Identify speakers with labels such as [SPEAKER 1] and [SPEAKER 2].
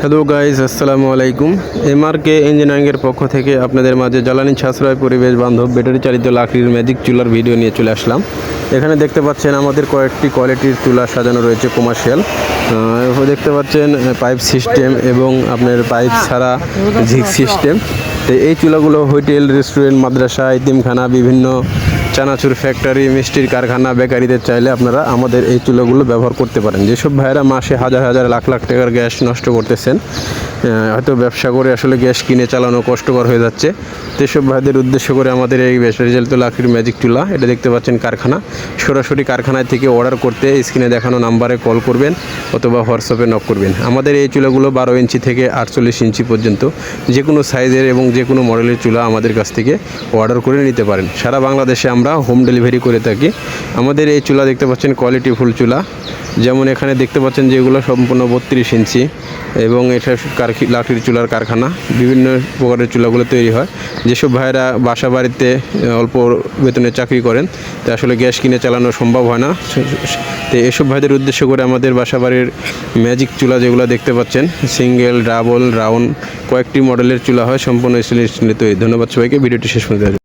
[SPEAKER 1] Hello guys আসসালামু আলাইকুম এমআরকে ইঞ্জিনিয়ারিংয়ের পক্ষ থেকে আপনাদের মাঝে জ্বালানি সাশ্রয় পরিবেশ বান্ধব ব্যাটারি চালিত লাকড়ির ম্যাজিক চুলার ভিডিও নিয়ে চলে আসলাম। এখানে দেখতে পাচ্ছেন আমাদের কয়েকটি কোয়ালিটির চুলা সাজানো রয়েছে কমার্শিয়াল দেখতে পাচ্ছেন পাইপ সিস্টেম এবং আপনার পাইপ ছাড়া ঝিক সিস্টেম তো এই চুলাগুলো হোটেল রেস্টুরেন্ট মাদ্রাসা ইতিমখানা বিভিন্ন চানাচুর ফ্যাক্টরি মিষ্টির কারখানা, বেকারিদের চাইলে আপনারা আমাদের এই চুলাগুলো ব্যবহার করতে পারেন। যেসব ভাইয়েরা মাসে হাজার হাজার, লাখ লাখ টাকার গ্যাস নষ্ট করতেছেন হয়তো ব্যবসা করে আসলে গ্যাস কিনে চালানো কষ্টকর হয়ে যাচ্ছে। সেসব ভাইদের উদ্দেশ্য করে আমাদের এই চালিত লাকড়ির ম্যাজিক চুলা, এটা দেখতে পাচ্ছেন কারখানা। সরাসরি কারখানায় থেকে অর্ডার করতে স্ক্রিনে দেখানো নাম্বারে কল করবেন অথবা হোয়াটসঅ্যাপে নক করবেন। আমাদের এই চুলাগুলো বারো ইঞ্চি থেকে আটচল্লিশ ইঞ্চি পর্যন্ত। যে কোনো সাইজের এবং যে কোনো মডেলের চুলা আমাদের কাছ থেকে অর্ডার করে নিতে পারেন। সারা বাংলাদেশে আমরা হোম ডেলিভারি করে থাকি। আমাদের এই চুলা দেখতে পাচ্ছেন কোয়ালিটি ফুল চুলা। যেমন এখানে দেখতে পাচ্ছেন যেগুলো সম্পূর্ণ বত্রিশ ইঞ্চি এবং এটা কারখি লাকড়ির চুলার কারখানা। বিভিন্ন প্রকারের চুলাগুলো তৈরি হয়। যেসব ভাইয়েরা বাসা বাড়িতে অল্প বেতনে চাকরি করেন, তা আসলে গ্যাস কিনে চালানো সম্ভব হয় না। তো এসব ভাইদের উদ্দেশ্য করে আমাদের বাসা বাড়ির ম্যাজিক চুলা যেগুলো দেখতে পাচ্ছেন সিঙ্গেল ডাবল রাউন্ড কয়েকটি মডেলের চুলা হয়, সম্পূর্ণ স্টেনলেস নিতে ধন্যবাদ সবাইকে ভিডিওটি শেষ পর্যন্ত।